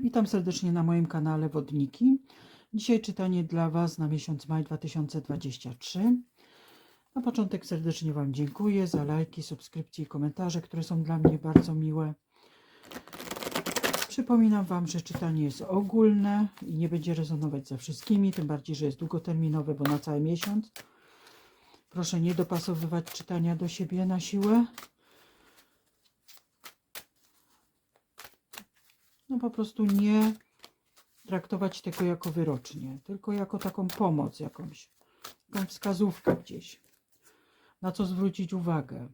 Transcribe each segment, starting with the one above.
Witam serdecznie na moim kanale Wodniki. Dzisiaj czytanie dla Was na miesiąc maj 2023. Na początek serdecznie Wam dziękuję za lajki, subskrypcje i komentarze, które są dla mnie bardzo miłe. Przypominam Wam, że czytanie jest ogólne i nie będzie rezonować ze wszystkimi, tym bardziej, że jest długoterminowe, bo na cały miesiąc. Proszę nie dopasowywać czytania do siebie na siłę. No po prostu nie traktować tego jako wyrocznie, tylko jako taką pomoc jakąś, taką wskazówkę gdzieś, na co zwrócić uwagę.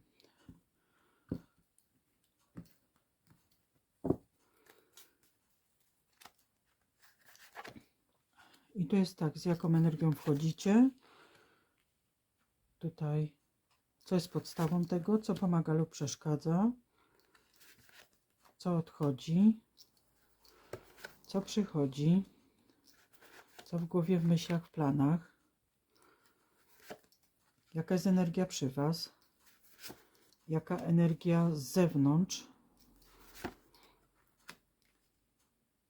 I to jest tak, z jaką energią wchodzicie. Tutaj, co jest podstawą tego, co pomaga lub przeszkadza, co odchodzi, co przychodzi, co w głowie, w myślach, w planach, jaka jest energia przy Was, jaka energia z zewnątrz,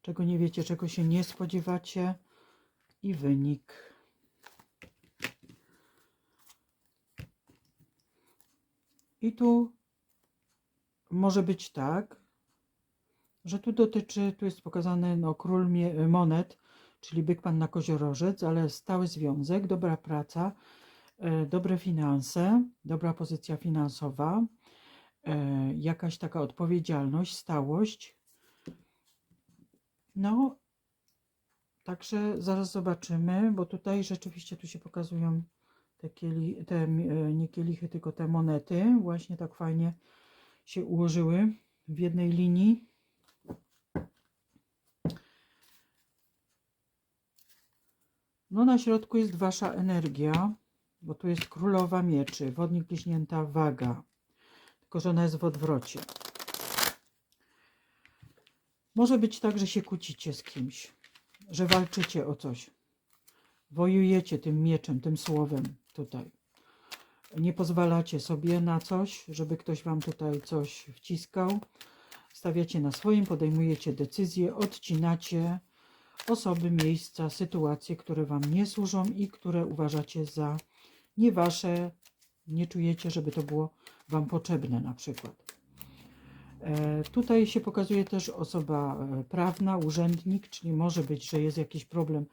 czego nie wiecie, czego się nie spodziewacie? I wynik. I tu może być tak, że tu dotyczy, tu jest pokazany no, król monet, czyli byk pan na koziorożec, ale stały związek, dobra praca, e, dobre finanse, dobra pozycja finansowa, e, jakaś taka odpowiedzialność, stałość. No, także zaraz zobaczymy, bo tutaj rzeczywiście tu się pokazują te, kieli, te e, nie kielichy, tylko te monety, właśnie tak fajnie się ułożyły w jednej linii. No na środku jest wasza energia, bo tu jest królowa mieczy, wodnik liśnięta waga, tylko że ona jest w odwrocie. Może być tak, że się kłócicie z kimś, że walczycie o coś. Wojujecie tym mieczem, tym słowem tutaj. Nie pozwalacie sobie na coś, żeby ktoś wam tutaj coś wciskał. Stawiacie na swoim, podejmujecie decyzje, odcinacie osoby, miejsca, sytuacje, które Wam nie służą i które uważacie za nie Wasze, nie czujecie, żeby to było Wam potrzebne na przykład. E, tutaj się pokazuje też osoba e, prawna, urzędnik, czyli może być, że jest jakiś problem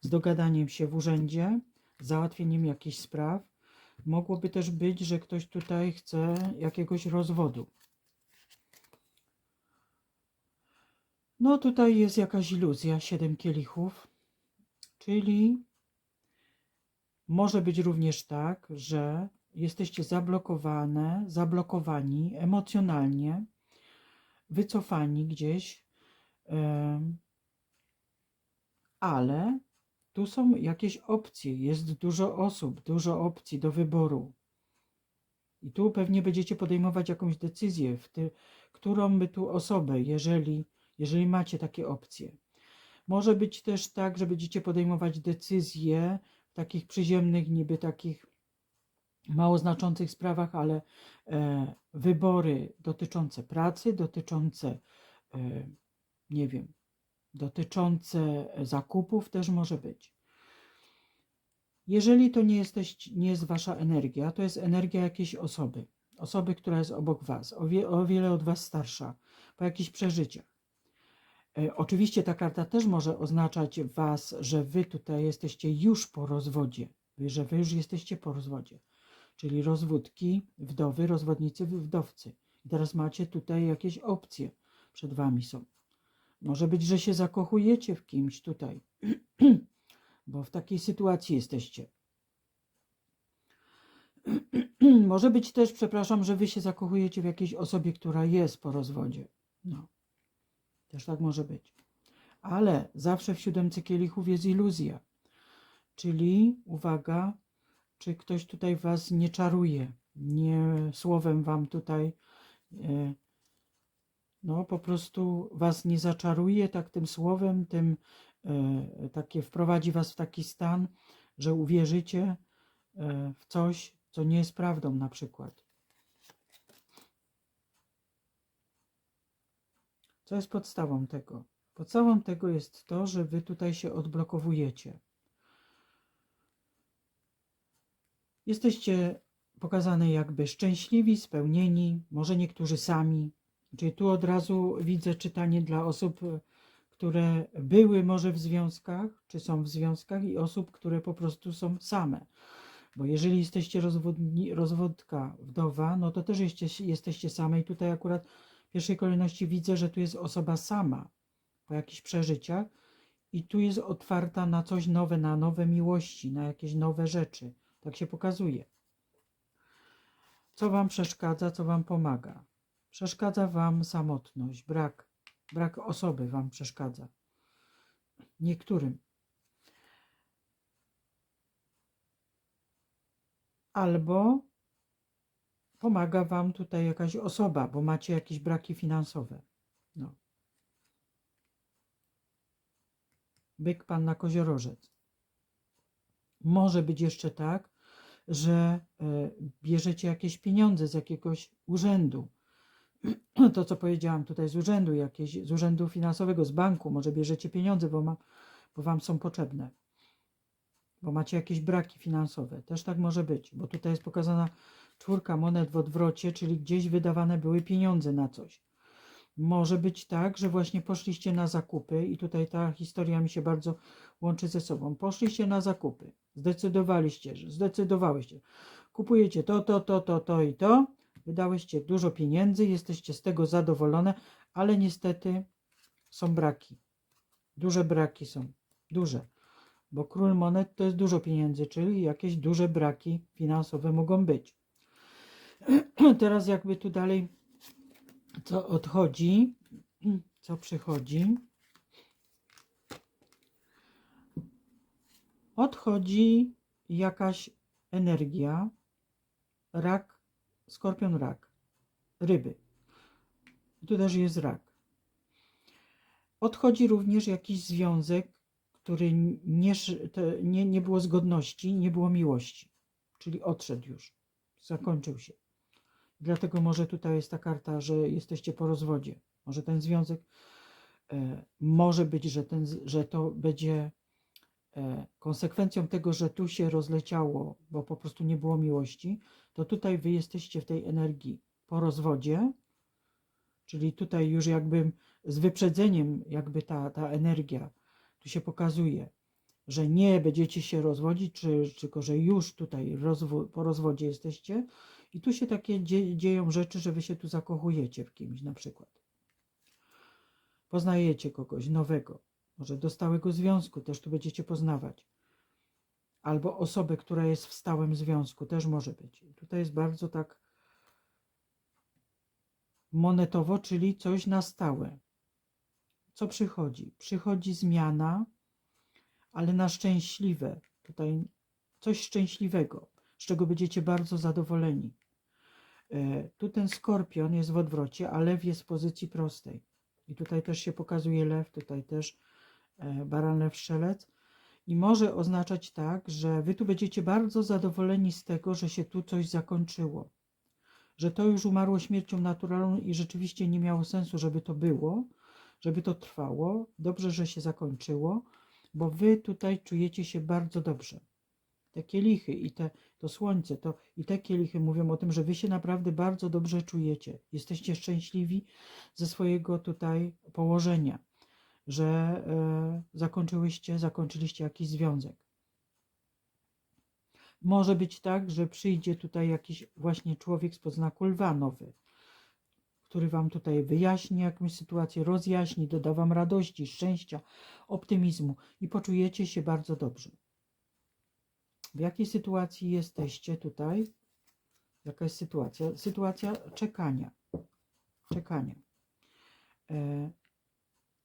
z dogadaniem się w urzędzie, załatwieniem jakichś spraw. Mogłoby też być, że ktoś tutaj chce jakiegoś rozwodu. No tutaj jest jakaś iluzja, siedem kielichów, czyli może być również tak, że jesteście zablokowane, zablokowani emocjonalnie, wycofani gdzieś, ale tu są jakieś opcje, jest dużo osób, dużo opcji do wyboru. I tu pewnie będziecie podejmować jakąś decyzję, w ty, którą by tu osobę, jeżeli jeżeli macie takie opcje. Może być też tak, że będziecie podejmować decyzje w takich przyziemnych, niby takich mało znaczących sprawach, ale e, wybory dotyczące pracy, dotyczące, e, nie wiem, dotyczące zakupów też może być. Jeżeli to nie, jesteś, nie jest wasza energia, to jest energia jakiejś osoby, osoby, która jest obok was, o, wie, o wiele od was starsza, po jakichś przeżyciach. E, oczywiście ta karta też może oznaczać Was, że Wy tutaj jesteście już po rozwodzie, że Wy już jesteście po rozwodzie, czyli rozwódki, wdowy, rozwodnicy, wdowcy. I teraz macie tutaj jakieś opcje przed Wami są. Może być, że się zakochujecie w kimś tutaj, bo w takiej sytuacji jesteście. Może być też, przepraszam, że Wy się zakochujecie w jakiejś osobie, która jest po rozwodzie. No. Też tak może być. Ale zawsze w siódemce kielichów jest iluzja. Czyli, uwaga, czy ktoś tutaj was nie czaruje, nie słowem wam tutaj, e, no po prostu was nie zaczaruje tak tym słowem, tym e, takie wprowadzi was w taki stan, że uwierzycie e, w coś, co nie jest prawdą na przykład. Co jest podstawą tego? Podstawą tego jest to, że wy tutaj się odblokowujecie. Jesteście pokazane jakby szczęśliwi, spełnieni, może niektórzy sami. Czyli tu od razu widzę czytanie dla osób, które były może w związkach, czy są w związkach, i osób, które po prostu są same. Bo jeżeli jesteście rozwodni, rozwodka, wdowa, no to też jesteście, jesteście same. I tutaj akurat w pierwszej kolejności widzę, że tu jest osoba sama po jakichś przeżyciach i tu jest otwarta na coś nowe, na nowe miłości, na jakieś nowe rzeczy. Tak się pokazuje. Co Wam przeszkadza, co Wam pomaga? Przeszkadza Wam samotność, brak, brak osoby Wam przeszkadza. Niektórym. Albo pomaga Wam tutaj jakaś osoba, bo macie jakieś braki finansowe. No. Byk Panna Koziorożec. Może być jeszcze tak, że e, bierzecie jakieś pieniądze z jakiegoś urzędu. To, co powiedziałam tutaj z urzędu, jakieś, z urzędu finansowego, z banku, może bierzecie pieniądze, bo, ma, bo wam są potrzebne, bo macie jakieś braki finansowe. Też tak może być, bo tutaj jest pokazana czwórka monet w odwrocie, czyli gdzieś wydawane były pieniądze na coś. Może być tak, że właśnie poszliście na zakupy i tutaj ta historia mi się bardzo łączy ze sobą. Poszliście na zakupy, zdecydowaliście, że zdecydowałyście. Kupujecie to, to, to, to, to i to. Wydałyście dużo pieniędzy, jesteście z tego zadowolone, ale niestety są braki. Duże braki są. Duże. Bo król monet to jest dużo pieniędzy, czyli jakieś duże braki finansowe mogą być. Teraz jakby tu dalej co odchodzi, co przychodzi. Odchodzi jakaś energia, rak, skorpion rak, ryby. Tu też jest rak. Odchodzi również jakiś związek, który nie, nie, nie było zgodności, nie było miłości, czyli odszedł już, zakończył się. Dlatego może tutaj jest ta karta, że jesteście po rozwodzie. Może ten związek, e, może być, że, ten, że to będzie e, konsekwencją tego, że tu się rozleciało, bo po prostu nie było miłości, to tutaj wy jesteście w tej energii po rozwodzie, czyli tutaj już jakby z wyprzedzeniem jakby ta, ta energia tu się pokazuje, że nie będziecie się rozwodzić, czy, tylko że już tutaj rozwo po rozwodzie jesteście, i tu się takie dzie dzieją rzeczy, że wy się tu zakochujecie w kimś na przykład. Poznajecie kogoś nowego, może do stałego związku też tu będziecie poznawać. Albo osobę, która jest w stałym związku, też może być. Tutaj jest bardzo tak monetowo, czyli coś na stałe. Co przychodzi? Przychodzi zmiana, ale na szczęśliwe. Tutaj coś szczęśliwego z czego będziecie bardzo zadowoleni. E, tu ten skorpion jest w odwrocie, a lew jest w pozycji prostej. I tutaj też się pokazuje lew, tutaj też e, baran lew strzelec. I może oznaczać tak, że wy tu będziecie bardzo zadowoleni z tego, że się tu coś zakończyło. Że to już umarło śmiercią naturalną i rzeczywiście nie miało sensu, żeby to było, żeby to trwało. Dobrze, że się zakończyło, bo wy tutaj czujecie się bardzo dobrze kielichy i te, to słońce, to i te kielichy mówią o tym, że wy się naprawdę bardzo dobrze czujecie. Jesteście szczęśliwi ze swojego tutaj położenia, że e, zakończyłyście, zakończyliście jakiś związek. Może być tak, że przyjdzie tutaj jakiś właśnie człowiek z podznaku lwa nowy, który wam tutaj wyjaśni jakąś sytuację, rozjaśni, doda wam radości, szczęścia, optymizmu i poczujecie się bardzo dobrze. W jakiej sytuacji jesteście tutaj? Jaka jest sytuacja? Sytuacja czekania. Czekania. E,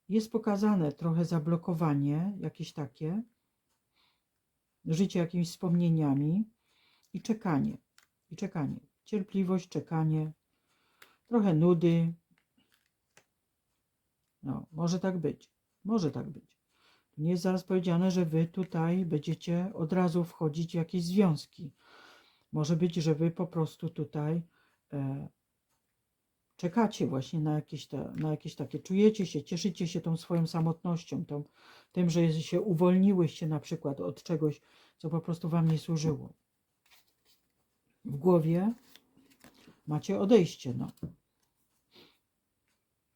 jest pokazane trochę zablokowanie, jakieś takie, życie jakimiś wspomnieniami i czekanie. I czekanie. Cierpliwość, czekanie, trochę nudy. No, może tak być. Może tak być. Nie jest zaraz powiedziane, że wy tutaj będziecie od razu wchodzić w jakieś związki. Może być, że wy po prostu tutaj e, czekacie właśnie na jakieś, te, na jakieś takie, czujecie się, cieszycie się tą swoją samotnością, tą, tym, że się uwolniłyście na przykład od czegoś, co po prostu wam nie służyło. W głowie macie odejście, no.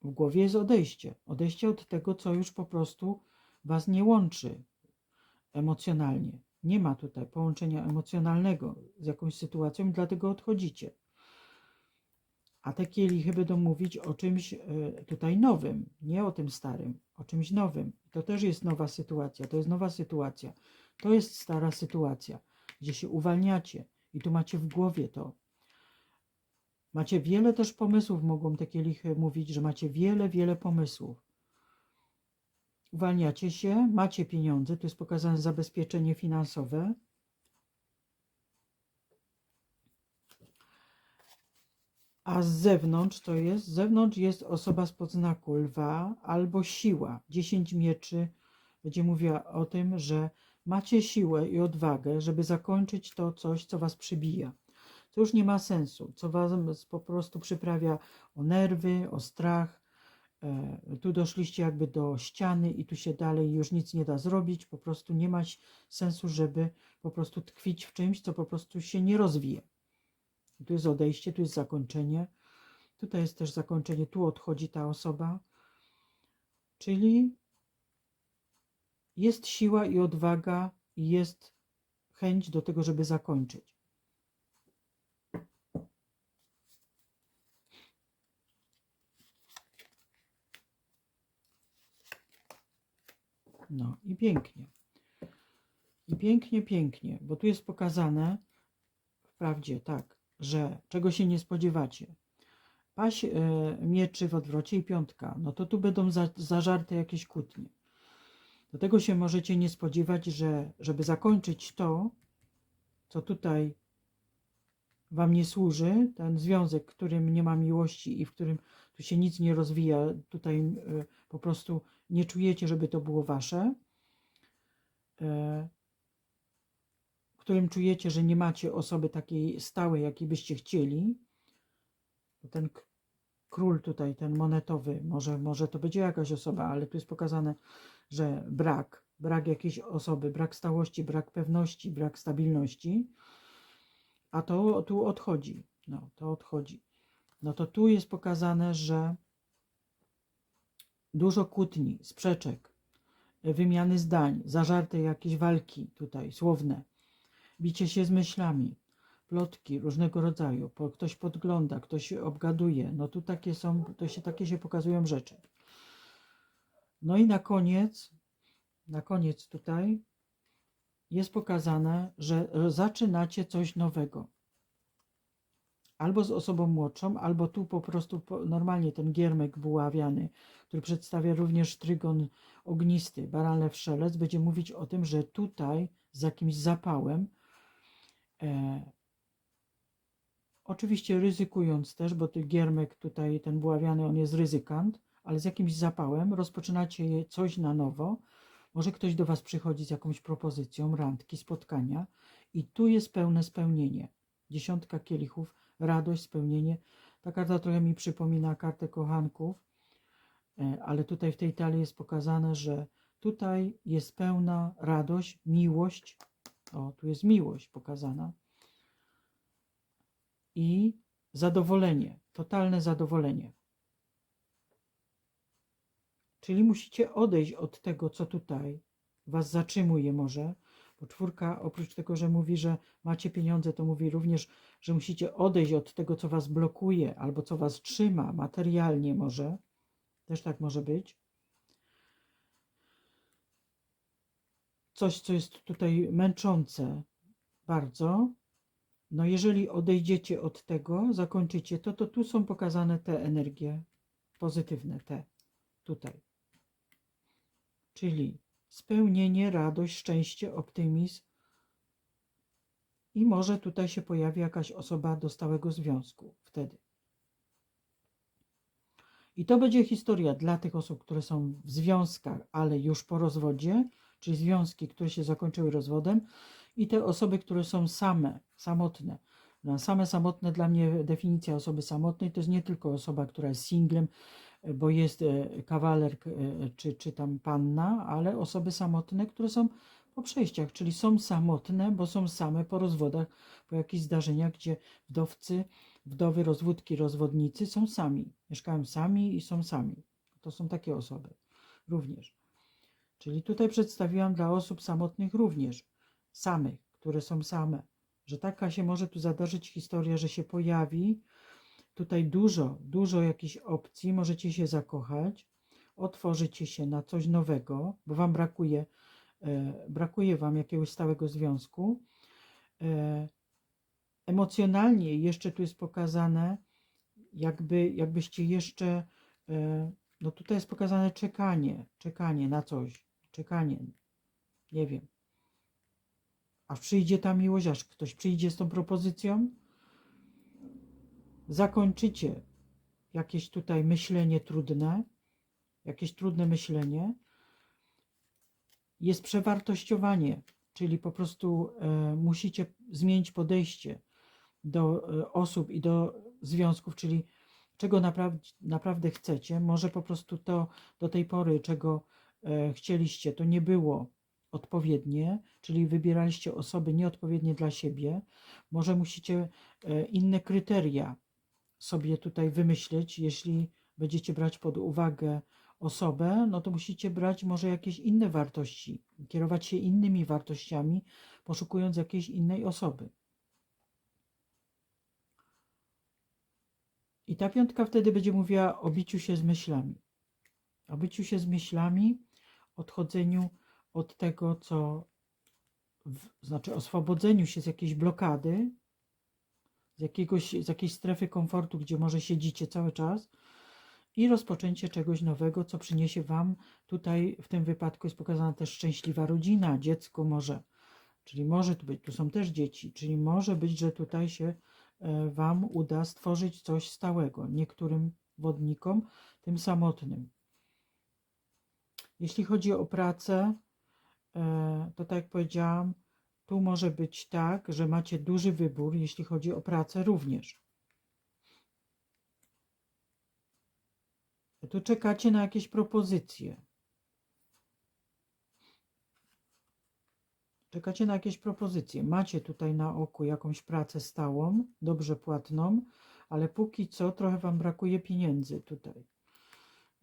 W głowie jest odejście. Odejście od tego, co już po prostu was nie łączy emocjonalnie. Nie ma tutaj połączenia emocjonalnego z jakąś sytuacją, dlatego odchodzicie. A te kielichy będą mówić o czymś e, tutaj nowym, nie o tym starym, o czymś nowym. To też jest nowa sytuacja, to jest nowa sytuacja. To jest stara sytuacja, gdzie się uwalniacie i tu macie w głowie to. Macie wiele też pomysłów, mogą te kielichy mówić, że macie wiele, wiele pomysłów. Uwalniacie się, macie pieniądze, tu jest pokazane zabezpieczenie finansowe. A z zewnątrz to jest, z zewnątrz jest osoba z podznaku lwa albo siła. 10 mieczy będzie mówiła o tym, że macie siłę i odwagę, żeby zakończyć to coś, co was przybija. To już nie ma sensu, co was po prostu przyprawia o nerwy, o strach. E, Tu doszliście jakby do ściany i tu się dalej już nic nie da zrobić. Po prostu nie ma sensu, żeby po prostu tkwić w czymś, co po prostu się nie rozwija. Tu jest odejście, tu jest zakończenie. Tutaj jest też zakończenie, tu odchodzi ta osoba. Czyli jest siła i odwaga, i jest chęć do tego, żeby zakończyć. No i pięknie. I pięknie, pięknie, bo tu jest pokazane, wprawdzie tak, że czego się nie spodziewacie. Paś e, mieczy w odwrocie i piątka, no to tu będą za, zażarte jakieś kłótnie. Do tego się możecie nie spodziewać, że żeby zakończyć to, co tutaj Wam nie służy, ten związek, w którym nie ma miłości i w którym tu się nic nie rozwija, tutaj e, po prostu nie czujecie, żeby to było Wasze, e, w którym czujecie, że nie macie osoby takiej stałej, jakiej byście chcieli, ten król tutaj, ten monetowy, może, może to będzie jakaś osoba, ale tu jest pokazane, że brak, brak jakiejś osoby, brak stałości, brak pewności, brak stabilności, a to tu odchodzi, no to odchodzi. No to tu jest pokazane, że dużo kłótni, sprzeczek, wymiany zdań, zażarte jakieś walki tutaj, słowne, bicie się z myślami, plotki różnego rodzaju, ktoś podgląda, ktoś obgaduje, no tu takie są, to się, takie się pokazują rzeczy. No i na koniec, na koniec tutaj jest pokazane, że zaczynacie coś nowego. Albo z osobą młodszą, albo tu po prostu po, normalnie ten giermek buławiany, który przedstawia również trygon ognisty, baralew szelec, będzie mówić o tym, że tutaj z jakimś zapałem, e, oczywiście ryzykując też, bo ten giermek tutaj, ten buławiany, on jest ryzykant, ale z jakimś zapałem rozpoczynacie coś na nowo. Może ktoś do Was przychodzi z jakąś propozycją, randki, spotkania i tu jest pełne spełnienie. Dziesiątka kielichów, radość, spełnienie. Ta karta trochę mi przypomina kartę kochanków, e, ale tutaj w tej talii jest pokazane, że tutaj jest pełna radość, miłość. O, tu jest miłość pokazana. I zadowolenie, totalne zadowolenie. Czyli musicie odejść od tego, co tutaj was zatrzymuje może, bo czwórka oprócz tego, że mówi, że macie pieniądze, to mówi również, że musicie odejść od tego, co was blokuje albo co was trzyma materialnie może. Też tak może być. Coś, co jest tutaj męczące bardzo. No jeżeli odejdziecie od tego, zakończycie to, to tu są pokazane te energie pozytywne, te tutaj. Czyli spełnienie, radość, szczęście, optymizm. I może tutaj się pojawi jakaś osoba do stałego związku wtedy. I to będzie historia dla tych osób, które są w związkach, ale już po rozwodzie, czyli związki, które się zakończyły rozwodem, i te osoby, które są same, samotne, No, same samotne dla mnie definicja osoby samotnej to jest nie tylko osoba, która jest singlem, bo jest e, kawaler e, czy, czy tam panna, ale osoby samotne, które są po przejściach, czyli są samotne, bo są same po rozwodach, po jakichś zdarzeniach, gdzie wdowcy, wdowy, rozwódki, rozwodnicy są sami. Mieszkają sami i są sami. To są takie osoby również. Czyli tutaj przedstawiłam dla osób samotnych również samych, które są same, że taka się może tu zadarzyć historia, że się pojawi tutaj dużo, dużo jakichś opcji, możecie się zakochać, otworzycie się na coś nowego, bo wam brakuje, e, brakuje wam jakiegoś stałego związku. E, emocjonalnie jeszcze tu jest pokazane, jakby, jakbyście jeszcze, e, no tutaj jest pokazane czekanie, czekanie na coś, czekanie, nie wiem. Aż przyjdzie ta miłość, aż ktoś przyjdzie z tą propozycją, zakończycie jakieś tutaj myślenie trudne, jakieś trudne myślenie, jest przewartościowanie, czyli po prostu e, musicie zmienić podejście do e, osób i do związków, czyli czego naprawdę, naprawdę chcecie. Może po prostu to do tej pory, czego e, chcieliście, to nie było odpowiednie, czyli wybieraliście osoby nieodpowiednie dla siebie. Może musicie e, inne kryteria sobie tutaj wymyśleć, jeśli będziecie brać pod uwagę osobę, no to musicie brać może jakieś inne wartości, kierować się innymi wartościami, poszukując jakiejś innej osoby. I ta piątka wtedy będzie mówiła o biciu się z myślami. O biciu się z myślami, odchodzeniu od tego, co, w, znaczy oswobodzeniu się z jakiejś blokady, z, jakiegoś, z jakiejś strefy komfortu, gdzie może siedzicie cały czas i rozpoczęcie czegoś nowego, co przyniesie Wam, tutaj w tym wypadku jest pokazana też szczęśliwa rodzina, dziecko może, czyli może tu być, tu są też dzieci, czyli może być, że tutaj się e, Wam uda stworzyć coś stałego, niektórym wodnikom, tym samotnym. Jeśli chodzi o pracę, e, to tak jak powiedziałam, tu może być tak, że macie duży wybór, jeśli chodzi o pracę również. Tu czekacie na jakieś propozycje. Czekacie na jakieś propozycje. Macie tutaj na oku jakąś pracę stałą, dobrze płatną, ale póki co trochę Wam brakuje pieniędzy tutaj.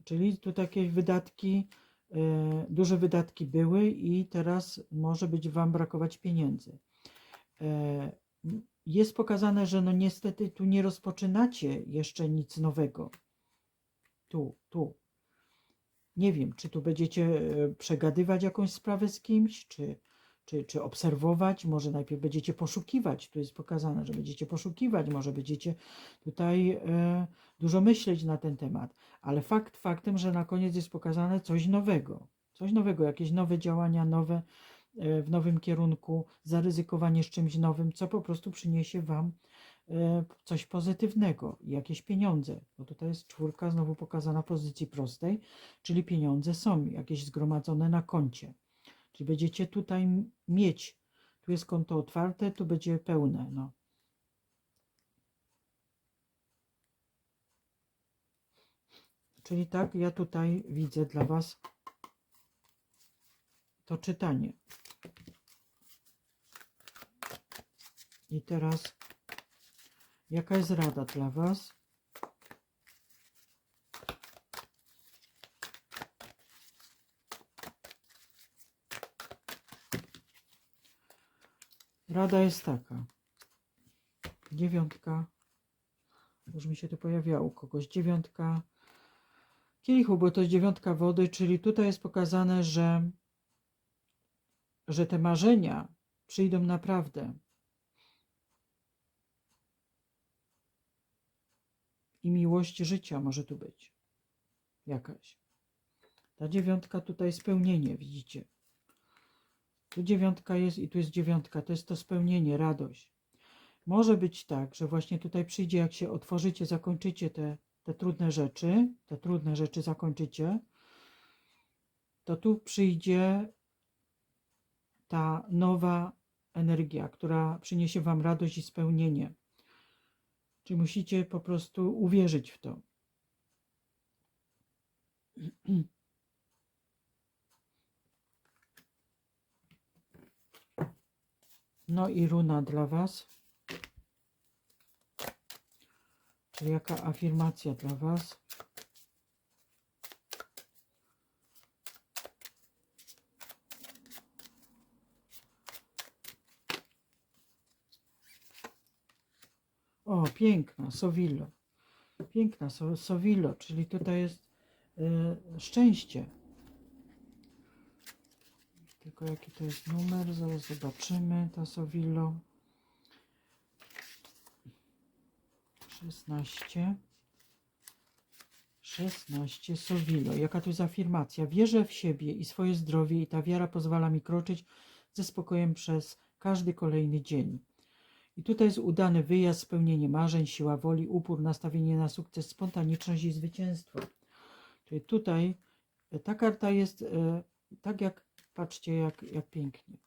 Czyli tu takie wydatki, duże wydatki były i teraz może być Wam brakować pieniędzy. E, Jest pokazane, że no niestety tu nie rozpoczynacie jeszcze nic nowego. Tu, tu. Nie wiem, czy tu będziecie e, przegadywać jakąś sprawę z kimś, czy, czy, czy obserwować, może najpierw będziecie poszukiwać, tu jest pokazane, że będziecie poszukiwać, może będziecie tutaj e, dużo myśleć na ten temat, ale fakt faktem, że na koniec jest pokazane coś nowego, coś nowego, jakieś nowe działania, nowe, e, w nowym kierunku, zaryzykowanie z czymś nowym, co po prostu przyniesie Wam e, coś pozytywnego, jakieś pieniądze, bo tutaj jest czwórka znowu pokazana w pozycji prostej, czyli pieniądze są jakieś zgromadzone na koncie. Czyli będziecie tutaj mieć, tu jest konto otwarte, tu będzie pełne. No. Czyli tak, ja tutaj widzę dla Was to czytanie. I teraz, jaka jest rada dla Was? Rada jest taka. Dziewiątka. Już mi się tu pojawiało kogoś. Dziewiątka kielichu, bo to jest dziewiątka wody, czyli tutaj jest pokazane, że, że te marzenia przyjdą naprawdę. I miłość życia może tu być. Jakaś. Ta dziewiątka tutaj spełnienie, widzicie. Tu dziewiątka jest i tu jest dziewiątka. To jest to spełnienie, radość. Może być tak, że właśnie tutaj przyjdzie, jak się otworzycie, zakończycie te, te trudne rzeczy, te trudne rzeczy zakończycie, to tu przyjdzie ta nowa energia, która przyniesie Wam radość i spełnienie. Czyli musicie po prostu uwierzyć w to. No i runa dla Was. Czyli jaka afirmacja dla Was? O, piękna, Sowillo. Piękna so, Sowillo, czyli tutaj jest y, szczęście. Tylko jaki to jest numer, zaraz zobaczymy. Ta Sowillo. 16. 16 Sowillo. Jaka tu jest afirmacja? Wierzę w siebie i swoje zdrowie i ta wiara pozwala mi kroczyć ze spokojem przez każdy kolejny dzień. I tutaj jest udany wyjazd, spełnienie marzeń, siła woli, upór, nastawienie na sukces, spontaniczność i zwycięstwo. Czyli tutaj e, ta karta jest e, tak jak, patrzcie jak, jak pięknie.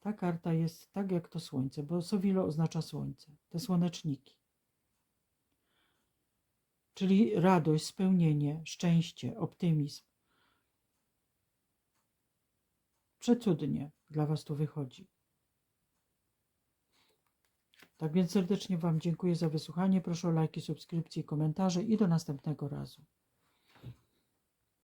Ta karta jest tak jak to słońce, bo Sowilo oznacza słońce, te słoneczniki. Czyli radość, spełnienie, szczęście, optymizm. Przecudnie dla Was tu wychodzi. Tak więc serdecznie Wam dziękuję za wysłuchanie. Proszę o lajki, subskrypcje i komentarze i do następnego razu.